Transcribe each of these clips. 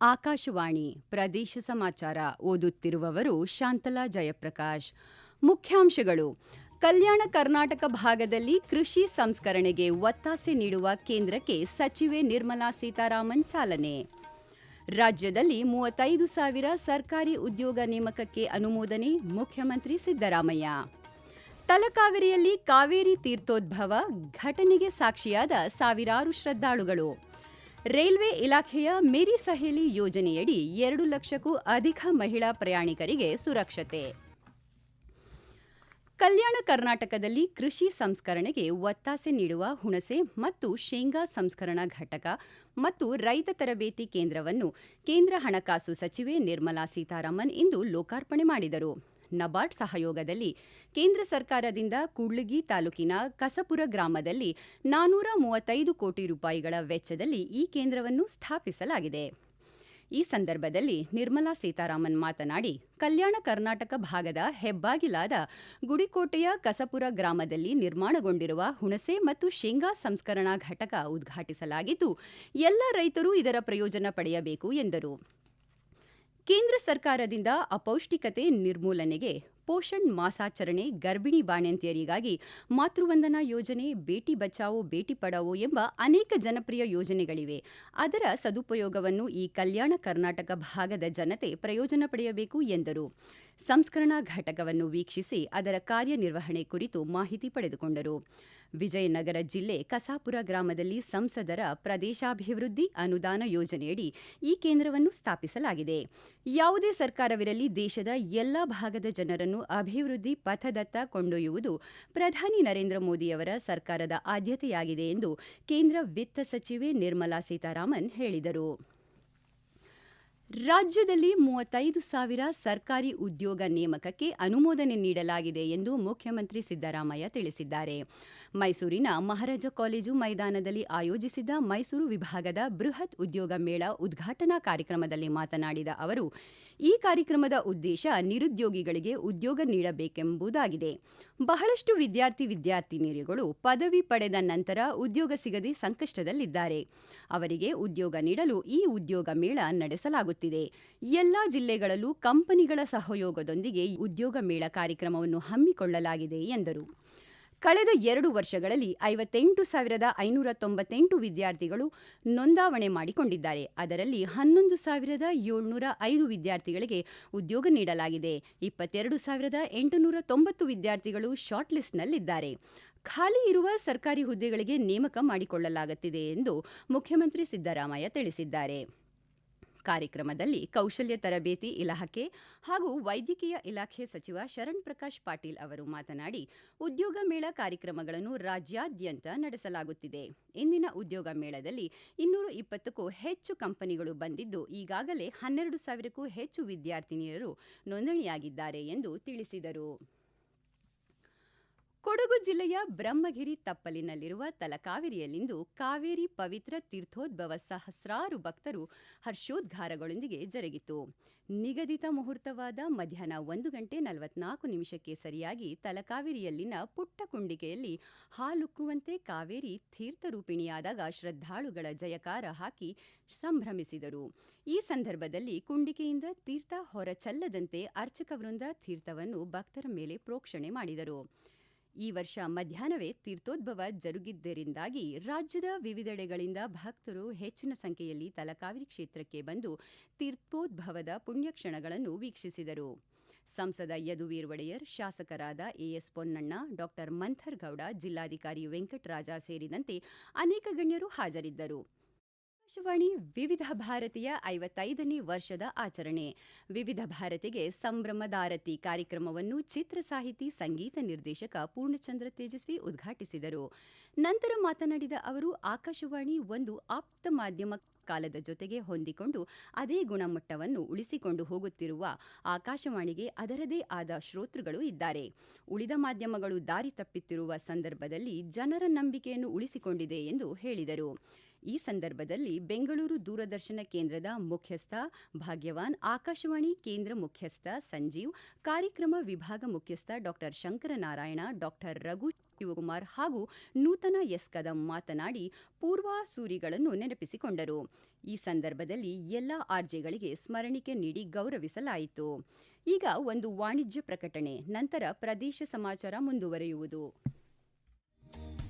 ಆಕಾಶವಾಣಿ ಪ್ರದೇಶ ಸಮಾಚಾರ ಓದುತ್ತಿರುವವರು ಶಾಂತಲಾ ಜಯಪ್ರಕಾಶ್. ಮುಖ್ಯಾಂಶಗಳು. ಕಲ್ಯಾಣ ಕರ್ನಾಟಕ ಭಾಗದಲ್ಲಿ ಕೃಷಿ ಸಂಸ್ಕರಣೆಗೆ ಒತ್ತಾಸೆ ನೀಡುವ ಕೇಂದ್ರಕ್ಕೆ ಸಚಿವೆ ನಿರ್ಮಲಾ ಸೀತಾರಾಮನ್ ಚಾಲನೆ. ರಾಜ್ಯದಲ್ಲಿ ಮೂವತ್ತೈದು ಸಾವಿರ ಸರ್ಕಾರಿ ಉದ್ಯೋಗ ನೇಮಕಕ್ಕೆ ಅನುಮೋದನೆ ಮುಖ್ಯಮಂತ್ರಿ ಸಿದ್ದರಾಮಯ್ಯ. ತಲಕಾವೇರಿಯಲ್ಲಿ ಕಾವೇರಿ ತೀರ್ಥೋದ್ಭವ ಘಟನೆಗೆ ಸಾಕ್ಷಿಯಾದ ಸಾವಿರಾರು ಶ್ರದ್ಧಾಳುಗಳು. ರೈಲ್ವೆ ಇಲಾಖೆಯ ಮೇರಿ ಸಹೇಲಿ ಯೋಜನೆಯಡಿ ಎರಡು ಲಕ್ಷಕ್ಕೂ ಅಧಿಕ ಮಹಿಳಾ ಪ್ರಯಾಣಿಕರಿಗೆ ಸುರಕ್ಷತೆ. ಕಲ್ಯಾಣ ಕರ್ನಾಟಕದಲ್ಲಿ ಕೃಷಿ ಸಂಸ್ಕರಣೆಗೆ ಒತ್ತಾಸೆ ನೀಡುವ ಹುಣಸೆ ಮತ್ತು ಶೇಂಗಾ ಸಂಸ್ಕರಣಾ ಘಟಕ ಮತ್ತು ರೈತ ತರಬೇತಿ ಕೇಂದ್ರವನ್ನು ಕೇಂದ್ರ ಹಣಕಾಸು ಸಚಿವೆ ನಿರ್ಮಲಾ ಸೀತಾರಾಮನ್ ಇಂದು ಲೋಕಾರ್ಪಣೆ ಮಾಡಿದರು. ನಬಾರ್ಡ್ ಸಹಯೋಗದಲ್ಲಿ ಕೇಂದ್ರ ಸರ್ಕಾರದಿಂದ ಕೂಡ್ಲಿಗಿ ತಾಲೂಕಿನ ಕಸಪುರ ಗ್ರಾಮದಲ್ಲಿ ನಾನೂರ ಮೂವತ್ತೈದು ಕೋಟಿ ರೂಪಾಯಿಗಳ ವೆಚ್ಚದಲ್ಲಿ ಈ ಕೇಂದ್ರವನ್ನು ಸ್ಥಾಪಿಸಲಾಗಿದೆ. ಈ ಸಂದರ್ಭದಲ್ಲಿ ನಿರ್ಮಲಾ ಸೀತಾರಾಮನ್ ಮಾತನಾಡಿ, ಕಲ್ಯಾಣ ಕರ್ನಾಟಕ ಭಾಗದ ಹೆಬ್ಬಾಗಿಲಾದ ಗುಡಿಕೋಟೆಯ ಕಸಪುರ ಗ್ರಾಮದಲ್ಲಿ ನಿರ್ಮಾಣಗೊಂಡಿರುವ ಹುಣಸೆ ಮತ್ತು ಶೇಂಗಾ ಸಂಸ್ಕರಣಾ ಘಟಕ ಉದ್ಘಾಟಿಸಲಾಗಿದ್ದು, ಎಲ್ಲ ರೈತರು ಇದರ ಪ್ರಯೋಜನ ಪಡೆಯಬೇಕು ಎಂದರು. ಕೇಂದ್ರ ಸರ್ಕಾರದಿಂದ ಅಪೌಷ್ಟಿಕತೆ ನಿರ್ಮೂಲನೆಗೆ ಪೋಷಣ್ ಮಾಸಾಚರಣೆ ಗರ್ಭಿಣಿ ಬಾಣಂತಿಯರಿಗಾಗಿ ಮಾತೃವಂದನಾ ಯೋಜನೆ, ಬೇಟಿ ಬಚಾವೋ, ಬೇಟಿ ಪಡಾವೋ ಎಂಬ ಅನೇಕ ಜನಪ್ರಿಯ ಯೋಜನೆಗಳಿವೆ. ಅದರ ಸದುಪಯೋಗವನ್ನು ಈ ಕಲ್ಯಾಣ ಕರ್ನಾಟಕ ಭಾಗದ ಜನತೆ ಪ್ರಯೋಜನ ಪಡೆಯಬೇಕು ಎಂದರು. ಸಂಸ್ಕರಣಾ ಘಟಕವನ್ನು ವೀಕ್ಷಿಸಿ ಅದರ ಕಾರ್ಯನಿರ್ವಹಣೆ ಕುರಿತು ಮಾಹಿತಿ ಪಡೆದುಕೊಂಡರು. ವಿಜಯನಗರ ಜಿಲ್ಲೆ ಕಸಾಪುರ ಗ್ರಾಮದಲ್ಲಿ ಸಂಸದರ ಪ್ರದೇಶಾಭಿವೃದ್ಧಿ ಅನುದಾನ ಯೋಜನೆಯಡಿ ಈ ಕೇಂದ್ರವನ್ನು ಸ್ಥಾಪಿಸಲಾಗಿದೆ. ಯಾವುದೇ ಸರ್ಕಾರವಿರಲಿ ದೇಶದ ಎಲ್ಲ ಭಾಗದ ಜನರನ್ನು ಅಭಿವೃದ್ಧಿ ಪಥದತ್ತ ಕೊಂಡೊಯ್ಯುವುದು ಪ್ರಧಾನಿ ನರೇಂದ್ರ ಮೋದಿಯವರ ಸರ್ಕಾರದ ಆದ್ಯತೆಯಾಗಿದೆ ಎಂದು ಕೇಂದ್ರ ವಿತ್ತ ಸಚಿವೆ ನಿರ್ಮಲಾ ಸೀತಾರಾಮನ್ ಹೇಳಿದರು. ರಾಜ್ಯದಲ್ಲಿ ಮೂವತ್ತೈದು ಸಾವಿರ ಸರ್ಕಾರಿ ಉದ್ಯೋಗ ನೇಮಕಕ್ಕೆ ಅನುಮೋದನೆ ನೀಡಲಾಗಿದೆ ಎಂದು ಮುಖ್ಯಮಂತ್ರಿ ಸಿದ್ದರಾಮಯ್ಯ ತಿಳಿಸಿದ್ದಾರೆ. ಮೈಸೂರಿನ ಮಹಾರಾಜ ಕಾಲೇಜು ಮೈದಾನದಲ್ಲಿ ಆಯೋಜಿಸಿದ್ದ ಮೈಸೂರು ವಿಭಾಗದ ಬೃಹತ್ ಉದ್ಯೋಗ ಮೇಳ ಉದ್ಘಾಟನಾ ಕಾರ್ಯಕ್ರಮದಲ್ಲಿ ಮಾತನಾಡಿದ ಅವರು, ಈ ಕಾರ್ಯಕ್ರಮದ ಉದ್ದೇಶ ನಿರುದ್ಯೋಗಿಗಳಿಗೆ ಉದ್ಯೋಗ ನೀಡಬೇಕೆಂಬುದಾಗಿದೆ. ಬಹಳಷ್ಟು ವಿದ್ಯಾರ್ಥಿ ವಿದ್ಯಾರ್ಥಿನಿಯರುಗಳು ಪದವಿ ಪಡೆದ ನಂತರ ಉದ್ಯೋಗ ಸಿಗದೆ ಸಂಕಷ್ಟದಲ್ಲಿದ್ದಾರೆ. ಅವರಿಗೆ ಉದ್ಯೋಗ ನೀಡಲು ಈ ಉದ್ಯೋಗ ಮೇಳ ನಡೆಸಲಾಗುತ್ತಿದೆ. ಎಲ್ಲ ಜಿಲ್ಲೆಗಳಲ್ಲೂ ಕಂಪನಿಗಳ ಸಹಯೋಗದೊಂದಿಗೆ ಉದ್ಯೋಗ ಮೇಳ ಕಾರ್ಯಕ್ರಮವನ್ನು ಹಮ್ಮಿಕೊಳ್ಳಲಾಗಿದೆ ಎಂದರು. ಕಳೆದ ಎರಡು ವರ್ಷಗಳಲ್ಲಿ ಐವತ್ತೆಂಟು ಸಾವಿರದ ಐನೂರ ತೊಂಬತ್ತೆಂಟು ವಿದ್ಯಾರ್ಥಿಗಳು ನೋಂದಾವಣೆ ಮಾಡಿಕೊಂಡಿದ್ದಾರೆ. ಅದರಲ್ಲಿ ಹನ್ನೊಂದು ಸಾವಿರದ ಏಳ್ನೂರ ಐದು ವಿದ್ಯಾರ್ಥಿಗಳಿಗೆ ಉದ್ಯೋಗ ನೀಡಲಾಗಿದೆ. ಇಪ್ಪತ್ತೆರಡು ಸಾವಿರದ ಎಂಟುನೂರ ತೊಂಬತ್ತು ವಿದ್ಯಾರ್ಥಿಗಳು ಶಾರ್ಟ್ ಲಿಸ್ಟ್ನಲ್ಲಿದ್ದಾರೆ ಖಾಲಿ ಇರುವ ಸರ್ಕಾರಿ ಹುದ್ದೆಗಳಿಗೆ ನೇಮಕ ಮಾಡಿಕೊಳ್ಳಲಾಗುತ್ತಿದೆ ಎಂದು ಮುಖ್ಯಮಂತ್ರಿ ಸಿದ್ದರಾಮಯ್ಯ ತಿಳಿಸಿದ್ದಾರೆ. ಕಾರ್ಯಕ್ರಮದಲ್ಲಿ ಕೌಶಲ್ಯ ತರಬೇತಿ ಇಲಾಖೆ ಹಾಗೂ ವೈದ್ಯಕೀಯ ಇಲಾಖೆ ಸಚಿವ ಶರಣ್ ಪ್ರಕಾಶ್ ಪಾಟೀಲ್ ಅವರು ಮಾತನಾಡಿ, ಉದ್ಯೋಗ ಮೇಳ ಕಾರ್ಯಕ್ರಮಗಳನ್ನು ರಾಜ್ಯಾದ್ಯಂತ ನಡೆಸಲಾಗುತ್ತಿದೆ. ಇಂದಿನ ಉದ್ಯೋಗ ಮೇಳದಲ್ಲಿ ಇನ್ನೂರ ಇಪ್ಪತ್ತಕ್ಕೂ ಹೆಚ್ಚು ಕಂಪನಿಗಳು ಬಂದಿದ್ದು, ಈಗಾಗಲೇ ಹನ್ನೆರಡು ಸಾವಿರಕ್ಕೂ ಹೆಚ್ಚು ವಿದ್ಯಾರ್ಥಿನಿಯರು ನೋಂದಣಿಯಾಗಿದ್ದಾರೆ ಎಂದು ತಿಳಿಸಿದರು. ಕೊಡಗು ಜಿಲ್ಲೆಯ ಬ್ರಹ್ಮಗಿರಿ ತಪ್ಪಲಿನಲ್ಲಿರುವ ತಲಕಾವೇರಿಯಲ್ಲಿಂದು ಕಾವೇರಿ ಪವಿತ್ರ ತೀರ್ಥೋದ್ಭವ ಸಹಸ್ರಾರು ಭಕ್ತರು ಹರ್ಷೋದ್ಗಾರಗಳೊಂದಿಗೆ ಜರುಗಿತು. ನಿಗದಿತ ಮುಹೂರ್ತವಾದ ಮಧ್ಯಾಹ್ನ ಒಂದು ಗಂಟೆ ನಲವತ್ನಾಲ್ಕು ನಿಮಿಷಕ್ಕೆ ಸರಿಯಾಗಿ ತಲಕಾವೇರಿಯಲ್ಲಿನ ಪುಟ್ಟ ಕುಂಡಿಕೆಯಲ್ಲಿ ಹಾಲುಕ್ಕುವಂತೆ ಕಾವೇರಿ ತೀರ್ಥರೂಪಿಣಿಯಾದಾಗ ಶ್ರದ್ಧಾಳುಗಳ ಜಯಕಾರ ಹಾಕಿ ಸಂಭ್ರಮಿಸಿದರು. ಈ ಸಂದರ್ಭದಲ್ಲಿ ಕುಂಡಿಕೆಯಿಂದ ತೀರ್ಥ ಹೊರಚಲ್ಲದಂತೆ ಅರ್ಚಕ ವೃಂದ ತೀರ್ಥವನ್ನು ಭಕ್ತರ ಮೇಲೆ ಪ್ರೋಕ್ಷಣೆ ಮಾಡಿದರು. ಈ ವರ್ಷ ಮಧ್ಯಾಹ್ನವೇ ತೀರ್ಥೋದ್ಭವ ಜರುಗಿದ್ದರಿಂದಾಗಿ ರಾಜ್ಯದ ವಿವಿಧೆಡೆಗಳಿಂದ ಭಕ್ತರು ಹೆಚ್ಚಿನ ಸಂಖ್ಯೆಯಲ್ಲಿ ತಲಕಾವೇರಿ ಕ್ಷೇತ್ರಕ್ಕೆ ಬಂದು ತೀರ್ಥೋದ್ಭವದ ಪುಣ್ಯಕ್ಷಣಗಳನ್ನು ವೀಕ್ಷಿಸಿದರು. ಸಂಸದ ಯದುವೀರ್ ಒಡೆಯರ್, ಶಾಸಕರಾದ A S Ponnanna, doctor Manthar Gowda ಜಿಲ್ಲಾಧಿಕಾರಿ ವೆಂಕಟರಾಜ ಸೇರಿದಂತೆ ಅನೇಕ ಗಣ್ಯರು ಹಾಜರಿದ್ದರು. ಆಕಾಶವಾಣಿ ವಿವಿಧ ಭಾರತೀಯ ಐವತ್ತೈದನೇ ವರ್ಷದ ಆಚರಣೆ. ವಿವಿಧ ಭಾರತಿಗೆ ಸಂಭ್ರಮದಾರತಿ ಕಾರ್ಯಕ್ರಮವನ್ನು ಚಿತ್ರ ಸಾಹಿತಿ ಸಂಗೀತ ನಿರ್ದೇಶಕ ಪೂರ್ಣಚಂದ್ರ ತೇಜಸ್ವಿ ಉದ್ಘಾಟಿಸಿದರು. ನಂತರ ಮಾತನಾಡಿದ ಅವರು, ಆಕಾಶವಾಣಿ ಒಂದು ಆಪ್ತ ಮಾಧ್ಯಮ ಕಾಲದ ಜೊತೆಗೆ ಹೊಂದಿಕೊಂಡು ಅದೇ ಗುಣಮಟ್ಟವನ್ನು ಉಳಿಸಿಕೊಂಡು ಹೋಗುತ್ತಿರುವ ಆಕಾಶವಾಣಿಗೆ ಅದರದೇ ಆದ ಶ್ರೋತೃಗಳು ಇದ್ದಾರೆ. ಉಳಿದ ಮಾಧ್ಯಮಗಳು ದಾರಿ ತಪ್ಪುತ್ತಿರುವ ಸಂದರ್ಭದಲ್ಲಿ ಜನರ ನಂಬಿಕೆಯನ್ನು ಉಳಿಸಿಕೊಂಡಿದೆ ಎಂದು ಹೇಳಿದರು. ಈ ಸಂದರ್ಭದಲ್ಲಿ ಬೆಂಗಳೂರು ದೂರದರ್ಶನ ಕೇಂದ್ರದ ಮುಖ್ಯಸ್ಥ ಭಾಗ್ಯವಾನ್, ಆಕಾಶವಾಣಿ ಕೇಂದ್ರ ಮುಖ್ಯಸ್ಥ ಸಂಜೀವ್, ಕಾರ್ಯಕ್ರಮ ವಿಭಾಗ ಮುಖ್ಯಸ್ಥ ಡಾಕ್ಟರ್ ಶಂಕರನಾರಾಯಣ, ಡಾಕ್ಟರ್ ರಘು ಶಿವಕುಮಾರ್ ಹಾಗೂ ನೂತನ ಎಸ್ ಕದಂ ಮಾತನಾಡಿ ಪೂರ್ವಾಸೂರಿಗಳನ್ನು ನೆನಪಿಸಿಕೊಂಡರು. ಈ ಸಂದರ್ಭದಲ್ಲಿ ಎಲ್ಲ ಆರ್ಜೆಗಳಿಗೆ ಸ್ಮರಣಿಕೆ ನೀಡಿ ಗೌರವಿಸಲಾಯಿತು. ಈಗ ಒಂದು ವಾಣಿಜ್ಯ ಪ್ರಕಟಣೆ, ನಂತರ ಪ್ರದೇಶ ಸಮಾಚಾರ ಮುಂದುವರಿಯುವುದು.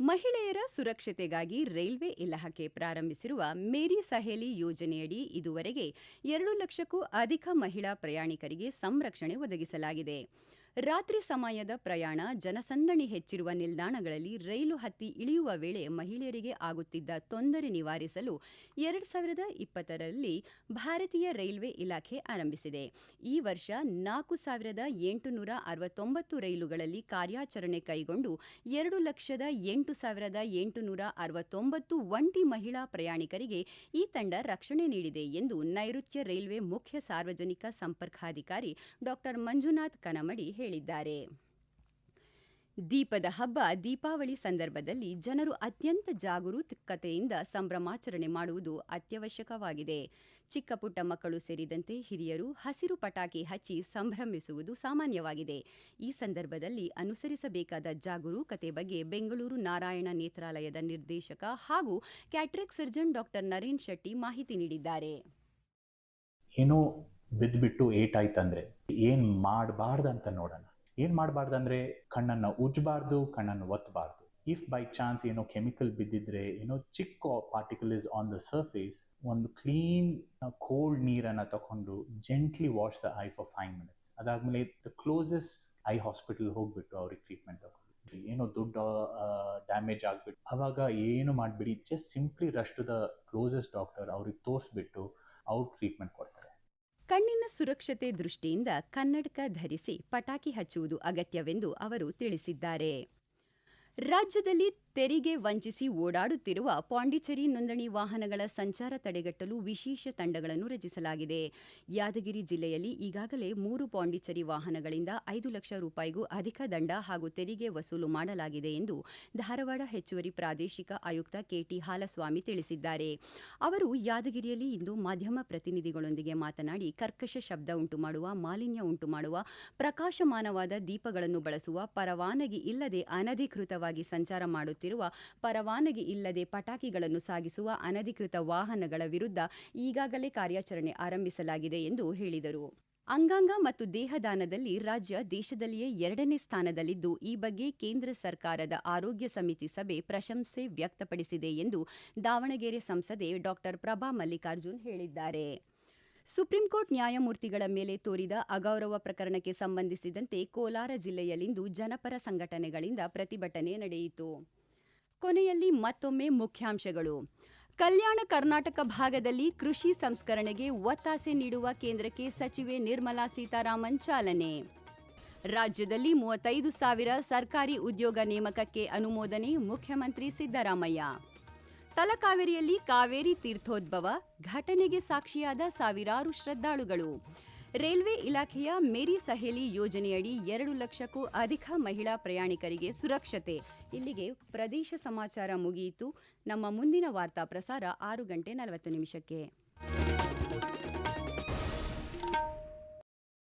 ಮಹಿಳೆಯರ ಸುರಕ್ಷತೆಗಾಗಿ ರೈಲ್ವೆ ಇಲಾಖೆ ಪ್ರಾರಂಭಿಸಿರುವ ಮೇರಿ ಸಹೇಲಿ ಯೋಜನೆಯಡಿ ಇದುವರೆಗೆ ಎರಡು ಲಕ್ಷಕ್ಕೂ ಅಧಿಕ ಮಹಿಳಾ ಪ್ರಯಾಣಿಕರಿಗೆ ಸಂರಕ್ಷಣೆ ಒದಗಿಸಲಾಗಿದೆ. ರಾತ್ರಿ ಸಮಯದ ಪ್ರಯಾಣ ಜನಸಂದಣಿ ಹೆಚ್ಚಿರುವ ನಿಲ್ದಾಣಗಳಲ್ಲಿ ರೈಲು ಹತ್ತಿ ಇಳಿಯುವ ವೇಳೆ ಮಹಿಳೆಯರಿಗೆ ಆಗುತ್ತಿದ್ದ ತೊಂದರೆ ನಿವಾರಿಸಲು ಎರಡು ಸಾವಿರದ ಇಪ್ಪತ್ತರಲ್ಲಿ ಭಾರತೀಯ ರೈಲ್ವೆ ಇಲಾಖೆ ಆರಂಭಿಸಿದೆ. ಈ ವರ್ಷ ನಾಲ್ಕು ಸಾವಿರದ ಎಂಟುನೂರ ಅರವತ್ತೊಂಬತ್ತು ರೈಲುಗಳಲ್ಲಿ ಕಾರ್ಯಾಚರಣೆ ಕೈಗೊಂಡು ಎರಡು ಲಕ್ಷದ ಎಂಟು ಸಾವಿರದ ಎಂಟುನೂರ ಅರವತ್ತೊಂಬತ್ತು ಒಂಟಿ ಮಹಿಳಾ ಪ್ರಯಾಣಿಕರಿಗೆ ಈ ತಂಡ ರಕ್ಷಣೆ ನೀಡಿದೆ ಎಂದು ನೈಋತ್ಯ ರೈಲ್ವೆ ಮುಖ್ಯ ಸಾರ್ವಜನಿಕ ಸಂಪರ್ಕಾಧಿಕಾರಿ ಡಾಕ್ಟರ್ ಮಂಜುನಾಥ್ ಕನಮಡಿ ಹೇಳಿದ್ದಾರೆ. ದೀಪದ ಹಬ್ಬ ದೀಪಾವಳಿ ಸಂದರ್ಭದಲ್ಲಿ ಜನರು ಅತ್ಯಂತ ಜಾಗರೂಕತೆಯಿಂದ ಸಂಭ್ರಮಾಚರಣೆ ಮಾಡುವುದು ಅತ್ಯವಶ್ಯಕವಾಗಿದೆ. ಚಿಕ್ಕ ಪುಟ್ಟ ಮಕ್ಕಳು ಸೇರಿದಂತೆ ಹಿರಿಯರು ಹಸಿರು ಪಟಾಕಿ ಹಚ್ಚಿ ಸಂಭ್ರಮಿಸುವುದು ಸಾಮಾನ್ಯವಾಗಿದೆ. ಈ ಸಂದರ್ಭದಲ್ಲಿ ಅನುಸರಿಸಬೇಕಾದ ಜಾಗರೂಕತೆ ಬಗ್ಗೆ ಬೆಂಗಳೂರು ನಾರಾಯಣ ನೇತ್ರಾಲಯದ ನಿರ್ದೇಶಕ ಹಾಗೂ cataract surgeon doctor Naren Shetty ಮಾಹಿತಿ ನೀಡಿದ್ದಾರೆ. ಏನೋ ಬಿದ್ದುಬಿಟ್ಟು ಏಟಾಯ್ತಂದ್ರೆ ಏನು ಮಾಡಬಾರ್ದಂತ ನೋಡೋಣ. ಏನು ಮಾಡಬಾರ್ದಂದ್ರೆ ಕಣ್ಣನ್ನು ಉಜ್ಜಬಾರ್ದು ಕಣ್ಣನ್ನು ಒತ್ತಬಾರ್ದು ಇಫ್ ಬೈ ಚಾನ್ಸ್ ಏನೋ ಕೆಮಿಕಲ್ ಬಿದ್ದಿದ್ರೆ, ಏನೋ ಚಿಕ್ಕ particle is on the surface ಒಂದು ಕ್ಲೀನ್ ಕೋಲ್ಡ್ ನೀರನ್ನು ತಗೊಂಡು gently wash the eye for five minutes ಅದಾದಮೇಲೆ ದ ಕ್ಲೋಸೆಸ್ಟ್ ಐ ಹಾಸ್ಪಿಟಲ್ ಹೋಗ್ಬಿಟ್ಟು ಅವ್ರಿಗೆ ಟ್ರೀಟ್ಮೆಂಟ್ ತಗೊಂಡು ಏನೋ ದುಡ್ಡು ಡ್ಯಾಮೇಜ್ ಆಗಿಬಿಟ್ಟು ಅವಾಗ ಏನು ಮಾಡಬೇಡಿ just simply rush to the closest doctor ಅವ್ರಿಗೆ ತೋರಿಸ್ಬಿಟ್ಟು ಅವ್ರು ಟ್ರೀಟ್ಮೆಂಟ್ ಕೊಡ್ತಾರೆ. ಕಣ್ಣಿನ ಸುರಕ್ಷತೆ ದೃಷ್ಟಿಯಿಂದ ಕನ್ನಡಕ ಧರಿಸಿ ಪಟಾಕಿ ಹಚ್ಚುವುದು ಅಗತ್ಯವೆಂದು ಅವರು ತಿಳಿಸಿದ್ದಾರೆ. ರಾಜ್ಯದಲ್ಲಿ ತೆರಿಗೆ ವಂಚಿಸಿ ಓಡಾಡುತ್ತಿರುವ ಪಾಂಡಿಚೇರಿ ನೋಂದಣಿ ವಾಹನಗಳ ಸಂಚಾರ ತಡೆಗಟ್ಟಲು ವಿಶೇಷ ತಂಡಗಳನ್ನು ರಚಿಸಲಾಗಿದೆ. ಯಾದಗಿರಿ ಜಿಲ್ಲೆಯಲ್ಲಿ ಈಗಾಗಲೇ ಮೂರು ಪಾಂಡಿಚೇರಿ ವಾಹನಗಳಿಂದ ಐದು ಲಕ್ಷ ರೂಪಾಯಿಗೂ ಅಧಿಕ ದಂಡ ಹಾಗೂ ತೆರಿಗೆ ವಸೂಲು ಮಾಡಲಾಗಿದೆ ಎಂದು ಧಾರವಾಡ ಹೆಚ್ಚುವರಿ ಪ್ರಾದೇಶಿಕ ಆಯುಕ್ತ ಕೆಟಿ ಹಾಲಸ್ವಾಮಿ ತಿಳಿಸಿದ್ದಾರೆ. ಅವರು ಯಾದಗಿರಿಯಲ್ಲಿ ಇಂದು ಮಾಧ್ಯಮ ಪ್ರತಿನಿಧಿಗಳೊಂದಿಗೆ ಮಾತನಾಡಿ, ಕರ್ಕಶ ಶಬ್ದ ಉಂಟುಮಾಡುವ, ಮಾಲಿನ್ಯ ಉಂಟುಮಾಡುವ, ಪ್ರಕಾಶಮಾನವಾದ ದೀಪಗಳನ್ನು ಬಳಸುವ ಪರವಾನಗಿ ಇಲ್ಲದೆ ಅನಧಿಕೃತವಾಗಿ ಸಂಚಾರ ಮಾಡುತ್ತಿರುವ ಪರವಾನಗಿ ಇಲ್ಲದೆ ಪಟಾಕಿಗಳನ್ನು ಸಾಗಿಸುವ ಅನಧಿಕೃತ ವಾಹನಗಳ ವಿರುದ್ಧ ಈಗಾಗಲೇ ಕಾರ್ಯಾಚರಣೆ ಆರಂಭಿಸಲಾಗಿದೆ ಎಂದು ಹೇಳಿದರು. ಅಂಗಾಂಗ ಮತ್ತು ದೇಹದಾನದಲ್ಲಿ ರಾಜ್ಯ ದೇಶದಲ್ಲಿಯೇ ಎರಡನೇ ಸ್ಥಾನದಲ್ಲಿದ್ದು, ಈ ಬಗ್ಗೆ ಕೇಂದ್ರ ಸರ್ಕಾರದ ಆರೋಗ್ಯ ಸಮಿತಿ ಸಭೆ ಪ್ರಶಂಸೆ ವ್ಯಕ್ತಪಡಿಸಿದೆ ಎಂದು ದಾವಣಗೆರೆ ಸಂಸದೆ ಡಾಕ್ಟರ್ ಪ್ರಭಾ ಮಲ್ಲಿಕಾರ್ಜುನ್ ಹೇಳಿದ್ದಾರೆ. ಸುಪ್ರೀಂ ಕೋರ್ಟ್ ನ್ಯಾಯಮೂರ್ತಿಗಳ ಮೇಲೆ ತೋರಿದ ಅಗೌರವ ಪ್ರಕರಣಕ್ಕೆ ಸಂಬಂಧಿಸಿದಂತೆ ಕೋಲಾರ ಜಿಲ್ಲೆಯಲ್ಲಿಂದು ಜನಪರ ಸಂಘಟನೆಗಳಿಂದ ಪ್ರತಿಭಟನೆ ನಡೆಯಿತು. ಕೊನೆಯಲ್ಲಿ ಮತ್ತೊಮ್ಮೆ ಮುಖ್ಯಾಂಶಗಳು. ಕಲ್ಯಾಣ ಕರ್ನಾಟಕ ಭಾಗದಲ್ಲಿ ಕೃಷಿ ಸಂಸ್ಕರಣೆಗೆ ಒತ್ತಾಸೆ ನೀಡುವ ಕೇಂದ್ರಕ್ಕೆ ಸಚಿವೆ ನಿರ್ಮಲಾ ಸೀತಾರಾಮನ್ ಚಾಲನೆ. ರಾಜ್ಯದಲ್ಲಿ ಮೂವತ್ತೈದು ಸಾವಿರ ಸರ್ಕಾರಿ ಉದ್ಯೋಗ ನೇಮಕಕ್ಕೆ ಅನುಮೋದನೆ ಮುಖ್ಯಮಂತ್ರಿ ಸಿದ್ದರಾಮಯ್ಯ. ತಲಕಾವೇರಿಯಲ್ಲಿ ಕಾವೇರಿ ತೀರ್ಥೋದ್ಭವ ಘಟನೆಗೆ ಸಾಕ್ಷಿಯಾದ ಸಾವಿರಾರು ಶ್ರದ್ಧಾಳುಗಳು. ರೈಲ್ವೆ ಇಲಾಖೆಯ ಮೇರಿ ಸಹೇಲಿ ಯೋಜನೆಯಡಿ ಎರಡು ಲಕ್ಷಕ್ಕೂ ಅಧಿಕ ಮಹಿಳಾ ಪ್ರಯಾಣಿಕರಿಗೆ ಸುರಕ್ಷತೆ. ಇಲ್ಲಿಗೆ ಪ್ರದೇಶ ಸಮಾಚಾರ ಮುಗಿಯಿತು. ನಮ್ಮ ಮುಂದಿನ ವಾರ್ತಾ ಪ್ರಸಾರ ಆರು ಗಂಟೆ ನಲವತ್ತು ನಿಮಿಷಕ್ಕೆ.